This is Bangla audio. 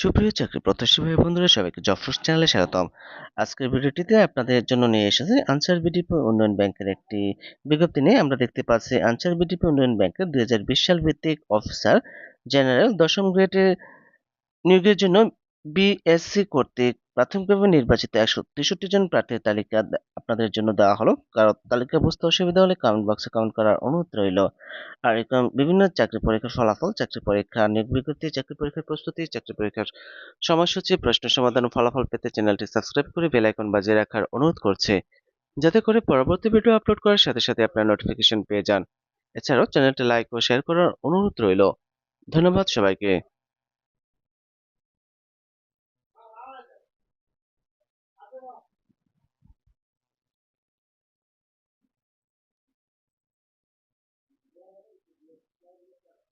সুপ্রিয় চাকরি প্রত্যাশী ভাই বন্ধুরা, সবাইকে জফরস চ্যানেলে স্বাগতম। আজকের ভিডিওটিতে আপনাদের জন্য নিয়ে এসেছে আনসার বিডিপি উন্নয়ন ব্যাংকের একটি বিজ্ঞপ্তি নিয়ে আমরা দেখতে পাচ্ছি, আনসার বিডিপি উন্নয়ন ব্যাংকের দুই হাজার বিশ সাল ভিত্তিক অফিসার জেনারেল দশম গ্রেডের নিয়োগের জন্য বিএসসি কর্তৃক প্রাথমিকভাবে নির্বাচিত একশো তেষট্টি জন প্রার্থীর তালিকা আপনাদের জন্য দেওয়া হলো। কারণ তালিকা বুঝতে অসুবিধা হলে কমেন্ট বক্সে কমেন্ট করার অনুরোধ রইল। আর এরকম বিভিন্ন চাকরি পরীক্ষার ফলাফল, চাকরি পরীক্ষা নিয়োগ বিজ্ঞপ্তি চাকরি পরীক্ষার প্রস্তুতি, চাকরি পরীক্ষার সময়সূচি, প্রশ্ন সমাধান ও ফলাফল পেতে চ্যানেলটি সাবস্ক্রাইব করে বেল আইকন বাজিয়ে রাখার অনুরোধ করছে। যাতে করে পরবর্তী ভিডিও আপলোড করার সাথে সাথে আপনার নোটিফিকেশন পেয়ে যান। এছাড়াও চ্যানেলটি লাইক ও শেয়ার করার অনুরোধ রইল। ধন্যবাদ সবাইকে। Thank you.